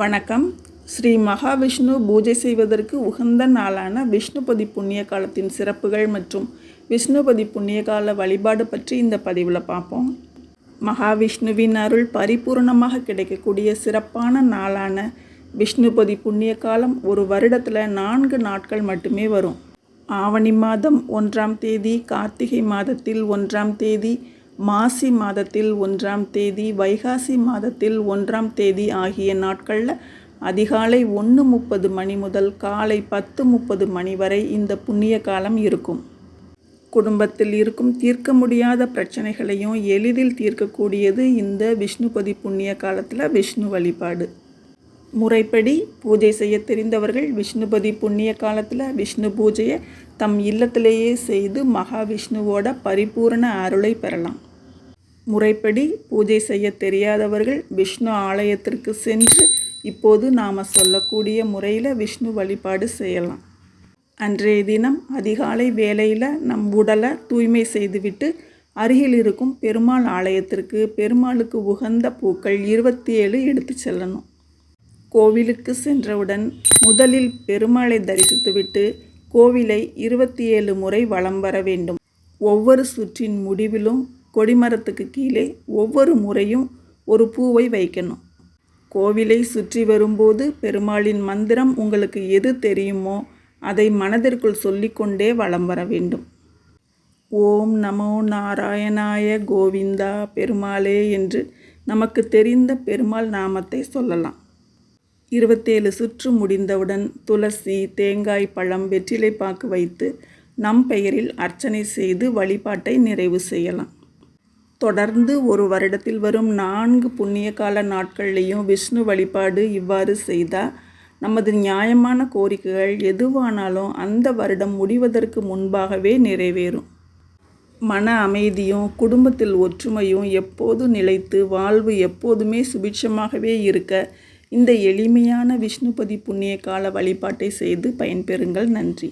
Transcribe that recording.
வணக்கம். ஸ்ரீ மகாவிஷ்ணு பூஜை செய்வதற்கு உகந்த நாளான விஷ்ணுபதி புண்ணிய காலத்தின் சிறப்புகள் மற்றும் விஷ்ணுபதி புண்ணிய கால வழிபாடு பற்றி இந்த பதிவில் பார்ப்போம். மகாவிஷ்ணுவின் அருள் பரிபூர்ணமாக கிடைக்கக்கூடிய சிறப்பான நாளான விஷ்ணுபதி புண்ணிய காலம் ஒரு வருடத்தில் நான்கு நாட்கள் மட்டுமே வரும். ஆவணி மாதம் ஒன்றாம் தேதி கார்த்திகை மாதத்தில் ஒன்றாம் தேதி மாசி மாதத்தில் ஒன்றாம் தேதி வைகாசி மாதத்தில் ஒன்றாம் தேதி ஆகிய நாட்களில் அதிகாலை ஒன்று முப்பது மணி முதல் காலை பத்து முப்பது மணி வரை இந்த புண்ணிய காலம் இருக்கும். குடும்பத்தில் இருக்கும் தீர்க்க முடியாத பிரச்சனைகளையும் எளிதில் தீர்க்கக்கூடியது இந்த விஷ்ணுபதி புண்ணிய காலத்தில் விஷ்ணு வழிபாடு. முறைப்படி பூஜை செய்ய தெரிந்தவர்கள் விஷ்ணுபதி புண்ணிய காலத்தில் விஷ்ணு பூஜையை தம் இல்லத்திலேயே செய்து மகாவிஷ்ணுவோட பரிபூரண அருளை பெறலாம். முறைப்படி பூஜை செய்ய தெரியாதவர்கள் விஷ்ணு ஆலயத்திற்கு சென்று இப்போது நாம் சொல்லக்கூடிய முறையில் விஷ்ணு வழிபாடு செய்யலாம். அன்றைய தினம் அதிகாலை வேலையில் நம் உடலை தூய்மை செய்துவிட்டு அருகில் இருக்கும் பெருமாள் ஆலயத்திற்கு பெருமாளுக்கு உகந்த பூக்கள் இருபத்தி ஏழு எடுத்து செல்லணும். கோவிலுக்கு சென்றவுடன் முதலில் பெருமாளை தரிசித்துவிட்டு கோவிலை இருபத்தி ஏழு முறை வலம் வர வேண்டும். ஒவ்வொரு சுற்றின் முடிவிலும் கொடிமரத்துக்கு கீழே ஒவ்வொரு முறையும் ஒரு பூவை வைக்கணும். கோவிலை சுற்றி வரும்போது பெருமாளின் மந்திரம் உங்களுக்கு எது தெரியுமோ அதை மனதிற்குள் சொல்லிக்கொண்டே வலம் வர வேண்டும். ஓம் நமோ நாராயணாய கோவிந்தா பெருமாளே என்று நமக்கு தெரிந்த பெருமாள் நாமத்தை சொல்லலாம். இருபத்தேழு சுற்று முடிந்தவுடன் துளசி தேங்காய் பழம் வெற்றிலை பாக்கு வைத்து நம் பெயரில் அர்ச்சனை செய்து வழிபாட்டை நிறைவு செய்யலாம். தொடர்ந்து ஒரு வருடத்தில் வரும் நான்கு புண்ணிய கால நாட்கள்லேயும் விஷ்ணு வழிபாடு இவ்வாறு செய்தால் நமது நியாயமான கோரிக்கைகள் எதுவானாலும் அந்த வருடம் முடிவதற்கு முன்பாகவே நிறைவேறும். மன அமைதியும் குடும்பத்தில் ஒற்றுமையும் எப்போது நிலைத்து வாழ்வு எப்போதுமே சுபிட்சமாகவே இருக்க இந்த எளிமையான விஷ்ணுபதி புண்ணிய கால வழிபாட்டை செய்து பயன்பெறுங்கள். நன்றி.